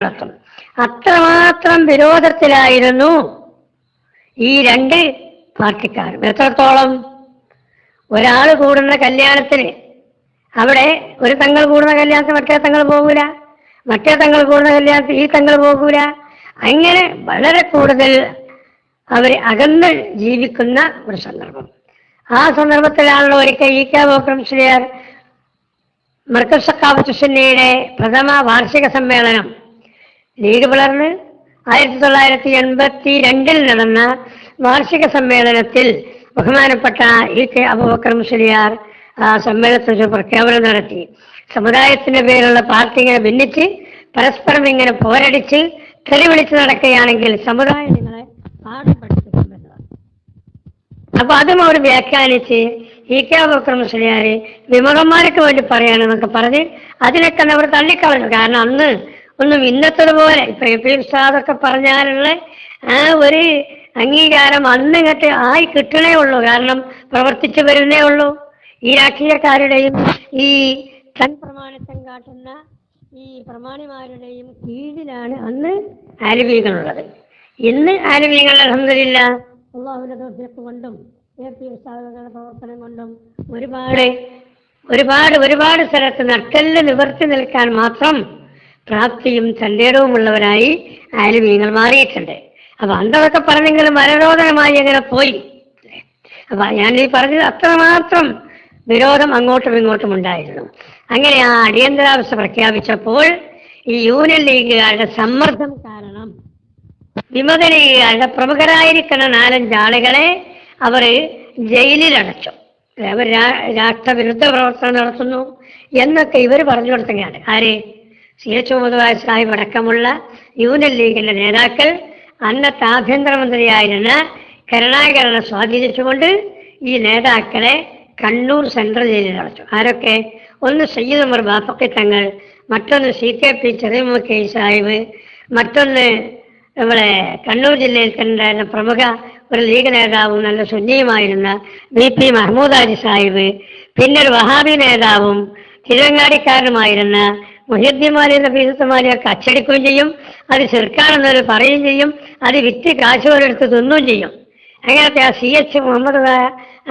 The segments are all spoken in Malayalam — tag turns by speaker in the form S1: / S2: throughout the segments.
S1: നടത്തും. അത്രമാത്രം വിരോധത്തിലായിരുന്നു ഈ രണ്ട് പാർട്ടിക്കാരും. എത്രത്തോളം ഒരാൾ കൂടുന്ന കല്യാണത്തിന് അവിടെ ഒരു തങ്ങൾ കൂടുന്ന കല്യാണത്തിന് മറ്റേ തങ്ങൾ പോകൂല മറ്റേ തങ്ങൾ കൂടുന്ന കല്യാണത്തിന് ഈ തങ്ങൾ പോകൂല. അങ്ങനെ വളരെ കൂടുതൽ അവർ അകന്ന് ജീവിക്കുന്ന ഒരു സന്ദർഭം. ആ സന്ദർഭത്തിലാണല്ലോ ഒരിക്കൽ ഇ കെ ബോക്രം മർക്കസ് സക്കാഫത്ത് സുന്നയുടെ പ്രഥമ വാർഷിക സമ്മേളനം ലീഗ് പിളർന്ന് ആയിരത്തി തൊള്ളായിരത്തി എൺപത്തി രണ്ടിൽ നടന്ന വാർഷിക സമ്മേളനത്തിൽ ബഹുമാനപ്പെട്ട ഇ കെ അബൂബക്കർ മുസ്ലിയാർ ആ സമ്മേളനത്തിൽ പ്രഖ്യാപനം നടത്തി. സമുദായത്തിന്റെ പേരുള്ള പാർട്ടി ഇങ്ങനെ ഭിന്നിച്ച് പരസ്പരം ഇങ്ങനെ പോരടിച്ച് തെളിവിളിച്ച് നടക്കുകയാണെങ്കിൽ സമുദായം നിങ്ങളെ പാഠം പഠിപ്പിക്കുമെന്നതാണ് അപ്പൊ അതും അവർ വ്യാഖ്യാനിച്ച് ഇ കെ അബൂബക്കർ മുസ്ലിയാർ വിമതന്മാർക്ക് വേണ്ടി പറയാനെന്നൊക്കെ പറഞ്ഞ് അതിനൊക്കെ അവർ തള്ളിക്കളഞ്ഞു. കാരണം അന്ന് ഒന്നും ഇന്നത്തതുപോലെ ഇപ്പൊ എ പി ഉസ്താദൊക്കെ പറഞ്ഞാലുള്ള ആ ഒരു അംഗീകാരം അന്ന് ആയി കിട്ടണേ ഉള്ളൂ. കാരണം പ്രവർത്തിച്ചു വരുന്നേ ഉള്ളൂ. ഈ രാഷ്ട്രീയക്കാരുടെയും ഈ തൻ പ്രമാണിത്തം കാട്ടുന്ന ഈ പ്രമാണിമാരുടെയും കീഴിലാണ് അന്ന് ആലുവീകളുള്ളത് ഇന്ന് ആലുവീകൾ അലഹമില്ല അള്ളാഹുവിന്റെ തോഫിയൊക്കെ കൊണ്ടും എ പി ഉസ്താദുകളുടെ പ്രവർത്തനം കൊണ്ടും ഒരുപാട് ഒരുപാട് ഒരുപാട് സ്ഥലത്ത് നട്ടെല്ല് നിവർത്തി നിൽക്കാൻ മാത്രം പ്രാപ്തിയും ചന്തേടവുമുള്ളവരായി ആയാലും നിങ്ങൾ മാറിയിട്ടുണ്ട്. അപ്പൊ അന്തതൊക്കെ പറഞ്ഞെങ്കിലും മരരോധനമായി അങ്ങനെ പോയി. അപ്പൊ ഞാൻ ഈ പറഞ്ഞത് അത്രമാത്രം വിരോധം അങ്ങോട്ടും ഇങ്ങോട്ടും ഉണ്ടായിരുന്നു. അങ്ങനെ ആ അടിയന്തരാവസ്ഥ പ്രഖ്യാപിച്ചപ്പോൾ ഈ യൂണിയൻ ലീഗുകാരുടെ സമ്മർദ്ദം കാരണം വിമത ലീഗുകാരുടെ പ്രമുഖരായിരിക്കുന്ന നാലഞ്ച് ആളുകളെ അവർ ജയിലിലടച്ചു. അവർ രാഷ്ട്രവിരുദ്ധ പ്രവർത്തനം നടത്തുന്നു എന്നൊക്കെ ഇവർ പറഞ്ഞു കൊടുക്കുകയാണ് ആര്? സി എച്ച് മുഹമ്മദ് സാഹിബ് അടക്കമുള്ള യൂണിയൻ ലീഗിന്റെ നേതാക്കൾ അന്നത്തെ ആഭ്യന്തരമന്ത്രിയായിരുന്ന കരുണാകരനെ സ്വാധീനിച്ചുകൊണ്ട് ഈ നേതാക്കളെ കണ്ണൂർ സെൻട്രൽ ജയിലിൽ അടച്ചു. ആരൊക്കെ? ഒന്ന് സയ്യിദ് ഉമർ ബാപ്പക്കി തങ്ങൾ മറ്റൊന്ന് C K P Cheriyamma Sahib മറ്റൊന്ന് നമ്മുടെ കണ്ണൂർ ജില്ലയിൽ ഉണ്ടായിരുന്ന പ്രമുഖ ഒരു ലീഗ് നേതാവും നല്ല സുന്നിയുമായിരുന്ന വി പി മഹ്മൂദ് ഹാജി സാഹിബ് പിന്നെ ഒരു വഹാബി നേതാവും തിരുവങ്ങാടിക്കാരനുമായിരുന്ന മുഹിദ്ദിമാലി എന്ന പീസത്തുമാലിയൊക്കെ അച്ചടിക്കുകയും ചെയ്യും. അത് ചെറുക്കാണെന്നവർ പറയുകയും ചെയ്യും. അത് വിറ്റ് കാശ് തിന്നുകയും ചെയ്യും. അങ്ങനത്തെ ആ C H Muhammad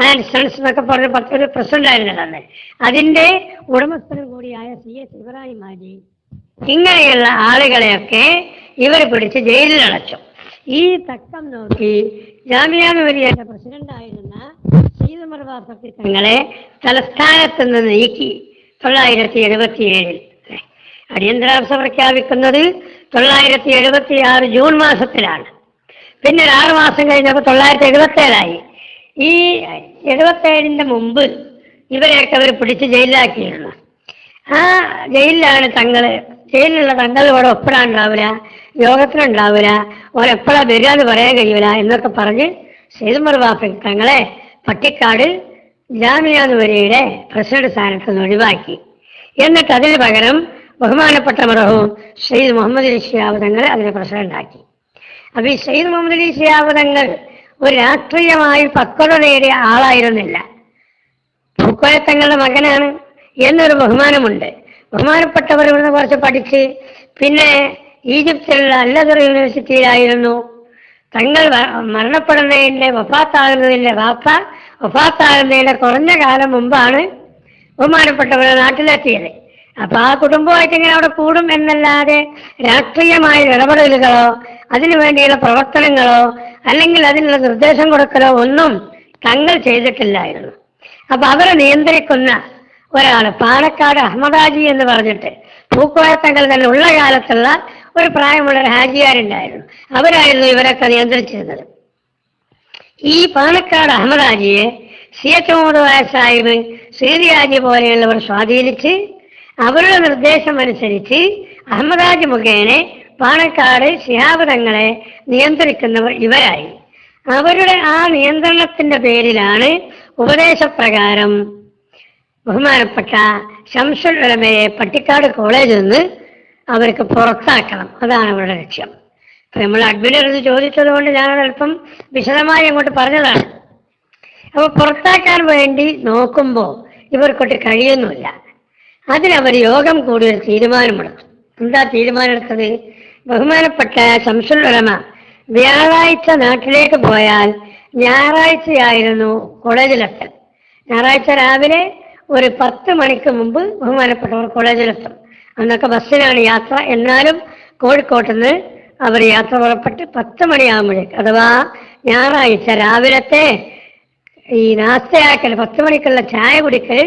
S1: and sons എന്നൊക്കെ പറഞ്ഞ പത്തൊരു പ്രസിഡന്റ് ആയിരുന്നു അന്ന്. അതിന്റെ ഉടമസ്ഥനും കൂടിയായ സി എച്ച് ഇബ്രാഹിം ഹാജി. ഇങ്ങനെയുള്ള ആളുകളെയൊക്കെ ഇവർ പിടിച്ച് ജയിലിൽ അടച്ചു. ഈ തക്കം നോക്കി ജാമ്യാനുവരിയുടെ പ്രസിഡന്റായിരുന്ന സീദ് മർബാഫക്കി തങ്ങളെ തലസ്ഥാനത്ത് നിന്ന് നീക്കി തൊള്ളായിരത്തി എഴുപത്തി ഏഴിൽ അടിയന്തരാവസ്ഥ പ്രഖ്യാപിക്കുന്നത് തൊള്ളായിരത്തി എഴുപത്തി ആറ് ജൂൺ മാസത്തിലാണ്. പിന്നെ ഒരു ആറ് മാസം കഴിഞ്ഞപ്പോൾ തൊള്ളായിരത്തി എഴുപത്തി ഏഴായി ഈ എഴുപത്തി ഏഴിന്റെ മുമ്പ് ഇവരെയൊക്കെ അവർ പിടിച്ച് ജയിലിലാക്കിയിരുന്നു. ആ ജയിലിലാണ് തങ്ങൾ ജയിലിലുള്ള തങ്ങൾ ഇവിടെ ഒപ്പിടാനുണ്ടാവില്ല യോഗത്തിനുണ്ടാവില്ല ഓരെപ്പോഴാ വരിക എന്ന് പറയാൻ കഴിയൂല എന്നൊക്കെ പറഞ്ഞ് സേതുമർ ബാഫി തങ്ങളെ പട്ടിക്കാട് ജാമ്യാനുവരിയുടെ പ്രസിഡന്റ് സ്ഥാനത്ത് നിന്ന് ഒഴിവാക്കി. എന്നിട്ട് അതിന് പകരം ബഹുമാനപ്പെട്ട മറഹവും ഷെയ്ദ് മുഹമ്മദ് അലി അതിനെ പ്രസിഡന്റാക്കി. അപ്പൊ ഈ ഷെയ്ദ് മുഹമ്മദ് അലി ഒരു രാഷ്ട്രീയമായി പക്വത നേടിയ ആളായിരുന്നില്ല. പൂക്കോയത്തങ്ങളുടെ മകനാണ് എന്നൊരു ബഹുമാനമുണ്ട്. ബഹുമാനപ്പെട്ടവർ ഇവിടുന്ന് കുറച്ച് പഠിച്ച് പിന്നെ ഈജിപ്തിലുള്ള അല്ലദർ യൂണിവേഴ്സിറ്റിയിലായിരുന്നു. തങ്ങൾ മരണപ്പെടുന്നതിന്റെ വഫാത്താകുന്നതിന്റെ വാപ്പ വഫാത്താകുന്നതിന്റെ കുറഞ്ഞ കാലം മുമ്പാണ് ബഹുമാനപ്പെട്ടവർ നാട്ടിലെത്തിയത്. അപ്പൊ ആ കുടുംബമായിട്ട് ഇങ്ങനെ അവിടെ കൂടും എന്നല്ലാതെ രാഷ്ട്രീയമായ ഇടപെടലുകളോ അതിനു വേണ്ടിയുള്ള പ്രവർത്തനങ്ങളോ അല്ലെങ്കിൽ അതിനുള്ള നിർദ്ദേശം കൊടുക്കലോ ഒന്നും തങ്ങൾ ചെയ്തിട്ടില്ലായിരുന്നു. അപ്പൊ അവരെ നിയന്ത്രിക്കുന്ന ഒരാൾ പാലക്കാട് അഹമ്മദാജി എന്ന് പറഞ്ഞിട്ട് പൂക്കോയത്തങ്ങൾ തന്നെ ഉള്ള കാലത്തുള്ള ഒരു പ്രായമുള്ള ഒരു ഹാജിയാരുണ്ടായിരുന്നു. അവരായിരുന്നു ഇവരൊക്കെ നിയന്ത്രിച്ചിരുന്നത്. ഈ പാലക്കാട് അഹമ്മദാജിയെ സി എച്ച് മുഹമ്മദ് സാഹിബ് ശ്രീരാജി പോലെയുള്ളവർ സ്വാധീനിച്ച് അവരുടെ നിർദ്ദേശം അനുസരിച്ച് അഹമ്മദാജി മുഖേന പാണക്കാട് ശിഹാബ് തങ്ങളെ നിയന്ത്രിക്കുന്നവർ ഇവരായി. അവരുടെ ആ നിയന്ത്രണത്തിന്റെ പേരിലാണ് ഉപദേശപ്രകാരം ബഹുമാനപ്പെട്ട ശംസുൽ ഉലമയെ പട്ടിക്കാട് കോളേജിൽ നിന്ന് അവർക്ക് പുറത്താക്കണം. അതാണ് അവരുടെ ലക്ഷ്യം. അപ്പൊ നമ്മൾ അഡ്മിനർ ഇത് ചോദിച്ചത് കൊണ്ട് ഞാൻ അല്പം വിശദമായി അങ്ങോട്ട് പറഞ്ഞതാണ്. അപ്പൊ പുറത്താക്കാൻ വേണ്ടി നോക്കുമ്പോൾ ഇവർക്കൊട്ട് കഴിയുന്നില്ല. അതിനവർ യോഗം കൂടി ഒരു തീരുമാനമെടുത്തു എന്താ തീരുമാനമെടുത്തത്? ബഹുമാനപ്പെട്ട ശംസുലമ വ്യാഴാഴ്ച നാട്ടിലേക്ക് പോയാൽ ഞായറാഴ്ചയായിരുന്നു കോളേജിലെത്തൽ. ഞായറാഴ്ച രാവിലെ ഒരു പത്ത് മണിക്ക് മുമ്പ് ബഹുമാനപ്പെട്ടവർ കോളേജിലെത്തും. അന്നൊക്കെ ബസ്സിലാണ് യാത്ര. എന്നാലും കോഴിക്കോട്ട് നിന്ന് അവർ യാത്ര പുറപ്പെട്ട് പത്ത് മണിയാകുമ്പോഴേക്ക് അഥവാ ഞായറാഴ്ച രാവിലത്തെ ഈ നാസ്തയാക്കൽ പത്ത് മണിക്കുള്ള ചായ കുടിക്കൽ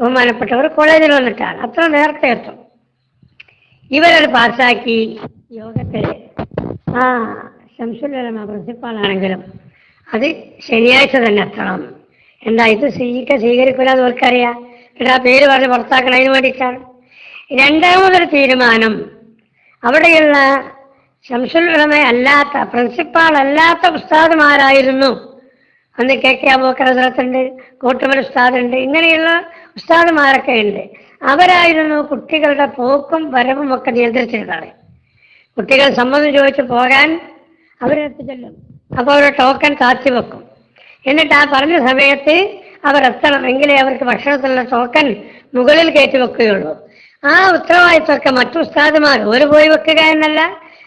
S1: ബഹുമാനപ്പെട്ടവർ കോളേജിൽ വന്നിട്ടാണ്. അത്ര നേരത്തെ എത്തും. ഇവരത് പാസ്സാക്കി യോഗത്തിൽ ആ ശംസുലമ പ്രിൻസിപ്പാളാണെങ്കിലും അത് ശനിയാഴ്ച തന്നെ എത്തണം. എന്താ ഇത് സ്വീകരിക്കാൻ സ്വീകരിക്കില്ല എന്ന് അവർക്കറിയാം എന്നിട്ട് ആ പേര് പറഞ്ഞ് പുറത്താക്കണം അതിന് വേണ്ടിയിട്ടാണ്. രണ്ടാമതൊരു തീരുമാനം അവിടെയുള്ള ശംസുലമ അല്ലാത്ത പ്രിൻസിപ്പാൾ അല്ലാത്ത ഉസ്താദുമാരായിരുന്നു. അന്ന് കെ കെ അബൂക്കർ ഹസ്രത്തുണ്ട് കോട്ടുമൽ ഉസ്താദുണ്ട് ഇങ്ങനെയുള്ള ഉസ്താദുമാരൊക്കെ ഉണ്ട് അവരായിരുന്നു കുട്ടികളുടെ പോക്കും വരവും ഒക്കെ നിയന്ത്രിച്ചിരുന്നത് കുട്ടികൾ സമ്മതം ചോദിച്ചു പോകാൻ അവരെത്തി ചെല്ലും. അപ്പോൾ അവരുടെ ടോക്കൺ കാത്തി വെക്കും. എന്നിട്ട് ആ പറഞ്ഞ സമയത്ത് അവർ എത്തണം. എങ്കിലേ അവർക്ക് ഭക്ഷണത്തിനുള്ള ടോക്കൺ മുകളിൽ കയറ്റി വെക്കുകയുള്ളൂ. ആ ഉത്തരവാദിത്വമൊക്കെ മറ്റു ഉസ്താദുമാർ ഒരു പോയി വെക്കുക എന്നല്ല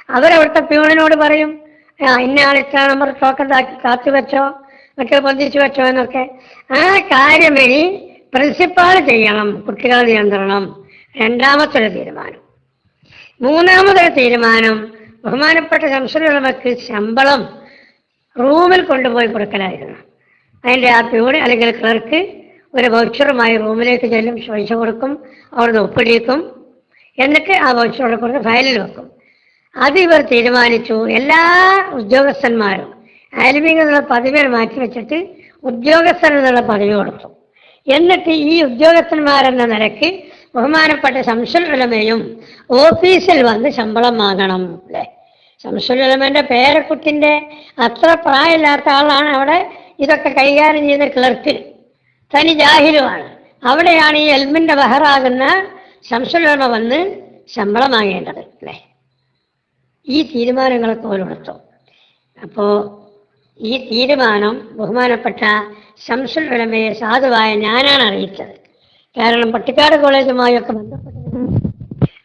S1: അവരവിടുത്തെ പ്യൂണിനോട് പറയും ഇന്ന ആൾ ഇത്ര നമ്പർ ടോക്കൺ കാത്തു വെച്ചോ മറ്റേ പൊന്തിച്ചു വെച്ചോ എന്നൊക്കെ. ആ കാര്യം ഇനി പ്രിൻസിപ്പാൾ ചെയ്യണം കുട്ടികൾ നിയന്ത്രണം രണ്ടാമത്തൊരു തീരുമാനം. മൂന്നാമതൊരു തീരുമാനം ബഹുമാനപ്പെട്ട ശംസുലമക്ക് ശമ്പളം റൂമിൽ കൊണ്ടുപോയി കൊടുക്കലായിരുന്നു. അതിന്റെ ആ പ്യൂണ് അല്ലെങ്കിൽ ക്ലർക്ക് ഒരു വൗച്ചറുമായി റൂമിലേക്ക് ചെല്ലും പൈസ കൊടുക്കും അവിടുന്ന് ഒപ്പിടിക്കും. എന്നിട്ട് ആ വൗച്ചറോടെ കൊടുത്ത് ഫയലിൽ വെക്കും. അത് ഇവർ തീരുമാനിച്ചു. എല്ലാ ഉദ്യോഗസ്ഥന്മാരും ആലിമിംഗ് എന്നുള്ള പദവിയെ മാറ്റി വെച്ചിട്ട് ഉദ്യോഗസ്ഥൻ എന്നുള്ള പദവി കൊടുത്തു. എന്നിട്ട് ഈ ഉദ്യോഗസ്ഥന്മാരെന്ന നിലയ്ക്ക് ബഹുമാനപ്പെട്ട ശംസുലമയും ഓഫീസിൽ വന്ന് ശമ്പളം വാങ്ങണം അല്ലേ? ശംസുലമന്റെ പേരക്കുട്ടിന്റെ അത്ര പ്രായമില്ലാത്ത ആളാണ് അവിടെ ഇതൊക്കെ കൈകാര്യം ചെയ്യുന്ന ക്ലർക്ക്. തനി ജാഹിലുമാണ് അവിടെയാണ് ഈ എൽമിന്റെ ബഹറാകുന്ന ശംസുലമ വന്ന് ശമ്പളം വാങ്ങേണ്ടത് അല്ലേ? ഈ തീരുമാനങ്ങളൊക്കെ ഓരോടുത്തു അപ്പോ ഈ തീരുമാനം ബഹുമാനപ്പെട്ട ശംസുൽ ഉലമയെ സാധുവായ ഞാനാണ് അറിയിച്ചത്. കാരണം പട്ടിക്കാട് കോളേജുമായൊക്കെ ബന്ധപ്പെട്ടത്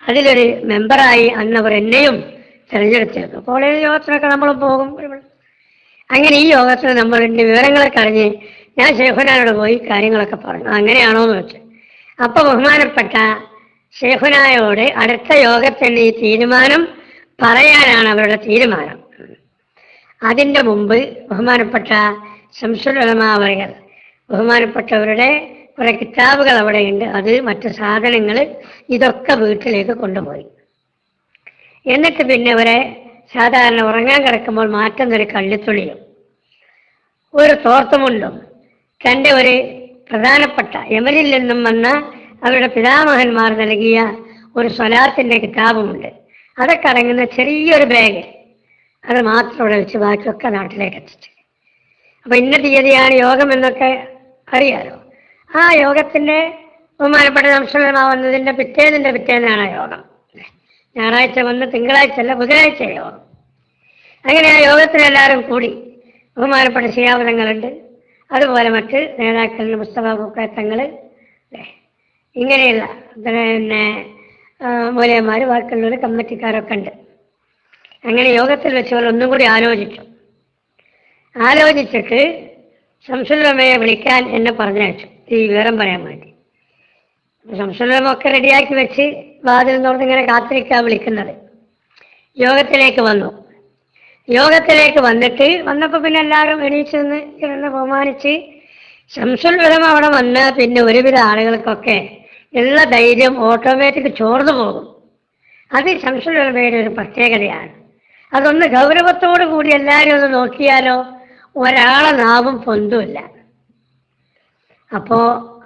S1: അതിലൊരു മെമ്പറായി അന്നവർ എന്നെയും തിരഞ്ഞെടുത്തിരുന്നു. കോളേജ് യോഗത്തിനൊക്കെ നമ്മൾ പോകും. അങ്ങനെ ഈ യോഗത്തിൽ നമ്മൾ എന്റെ വിവരങ്ങളൊക്കെ അറിഞ്ഞ് ഞാൻ ശേഖുനാനോട് പോയി കാര്യങ്ങളൊക്കെ പറഞ്ഞു. അങ്ങനെയാണോ എന്ന് വെച്ചു. അപ്പൊ ബഹുമാനപ്പെട്ട ശേഖുനായോട് അടുത്ത യോഗത്തിന് ഈ തീരുമാനം പറയാനാണ് അവരുടെ തീരുമാനം. അതിന്റെ മുമ്പ് ബഹുമാനപ്പെട്ട ശംസുലമാവകൾ ബഹുമാനപ്പെട്ടവരുടെ കുറെ കിതാബുകൾ അവിടെയുണ്ട്. അത് മറ്റു സാധനങ്ങൾ ഇതൊക്കെ വീട്ടിലേക്ക് കൊണ്ടുപോയി. എന്നിട്ട് പിന്നെ അവരെ സാധാരണ ഉറങ്ങാൻ കിടക്കുമ്പോൾ മാറ്റുന്ന ഒരു കള്ളിത്തുള്ളിയും ഒരു തോർത്തുമുണ്ടും തന്റെ ഒരു പ്രധാനപ്പെട്ട യമനിൽ നിന്നും വന്ന അവരുടെ പിതാമഹന്മാർ നൽകിയ ഒരു സ്വലാത്തിന്റെ കിതാബുമുണ്ട്. അതൊക്കെ അടങ്ങുന്ന ചെറിയൊരു ബാഗ്. അത് മാത്രം ഇവിടെ വെച്ച് ബാക്കിയൊക്കെ നാട്ടിലേക്ക് എത്തിച്ചു. അപ്പൊ ഇന്ന തീയതിയാണ് യോഗം എന്നൊക്കെ അറിയാലോ? ആ യോഗത്തിന്റെ ബഹുമാനപ്പെട്ട സംശയമാ വന്നതിന്റെ പിറ്റേതിന്റെ പിറ്റേന്നാണ് യോഗം. ഞായറാഴ്ച വന്ന് തിങ്കളാഴ്ച അല്ല ബുധനാഴ്ച യോഗം. അങ്ങനെ ആ യോഗത്തിന് എല്ലാവരും കൂടി ബഹുമാനപ്പെട്ട ശിയാവതങ്ങളുണ്ട്. അതുപോലെ മറ്റ് നേതാക്കളുടെ മുസ്തഫ പൂക്കത്തങ്ങൾ ഇങ്ങനെയുള്ള പിന്നെ മൂലയന്മാർ ബാക്കിയുള്ളവർ കമ്മിറ്റിക്കാരൊക്കെ ഉണ്ട്. അങ്ങനെ യോഗത്തിൽ വെച്ച് അവർ ഒന്നും കൂടി ആലോചിച്ചു. ആലോചിച്ചിട്ട് ശംസുലമയെ വിളിക്കാൻ എന്നെ പറഞ്ഞയച്ചു. ഈ വിവരം പറയാൻ വേണ്ടി. ശംസുലമൊക്കെ റെഡിയാക്കി വെച്ച് വാതിൽ തുറന്ന് ഇങ്ങനെ കാത്തിരിക്കാൻ വിളിക്കുന്നത്. യോഗത്തിലേക്ക് വന്നു. യോഗത്തിലേക്ക് വന്നിട്ട് വന്നപ്പോൾ പിന്നെ എല്ലാവരും എണീച്ചു നിന്ന് കിടന്ന് ബഹുമാനിച്ച് ശംസുൽ അവിടെ വന്ന് പിന്നെ ഒരുവിധ ആളുകൾക്കൊക്കെ എല്ലാ ധൈര്യം ഓട്ടോമാറ്റിക് ചോർന്നു പോകും. അത് ശംസുൽ ഒരു പ്രത്യേകതയാണ്. അതൊന്ന് ഗൗരവത്തോടു കൂടി എല്ലാവരും ഒന്ന് നോക്കിയാലോ? ഒരാളെ നാവും പൊന്തുമില്ല. അപ്പോ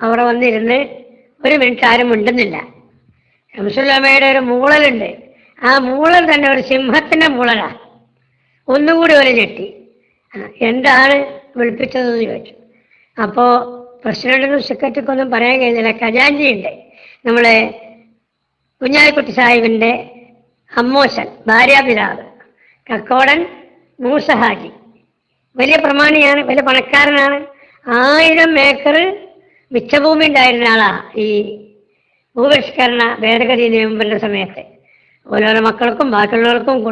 S1: അവിടെ വന്നിരുന്ന് ഒരു മിനിറ്റ് ആരും മിണ്ടുന്നില്ല. ശംസുല്ലമ്മയുടെ ഒരു മൂളലുണ്ട്. ആ മൂളൽ തന്നെ ഒരു സിംഹത്തിന്റെ മൂളലാ. ഒന്നുകൂടി ഒരു ഞെട്ടി. എന്താണ് വിളിപ്പിച്ചതെന്ന് ചോദിച്ചു. അപ്പോ പ്രസിഡന്റിനും സെക്രട്ടറിക്കൊന്നും പറയാൻ കഴിഞ്ഞില്ല ഖജാൻജി ഉണ്ട് നമ്മളെ കുഞ്ഞാലിക്കുട്ടി സാഹിബിന്റെ അമ്മോശൻ ഭാര്യാപിതാവ്. കക്കോടൻ മൂസഹാജി. വലിയ പ്രമാണിയാണ് വലിയ പണക്കാരനാണ്. ആയിരം ഏക്കർ മിച്ചഭൂമി ഉണ്ടായിരുന്ന ആളാ ഈ ഭൂപരിഷ്കരണ ഭേദഗതി നിയമത്തിന്റെ സമയത്ത്. ഓരോരോ മക്കൾക്കും ബാക്കിയുള്ളവർക്കും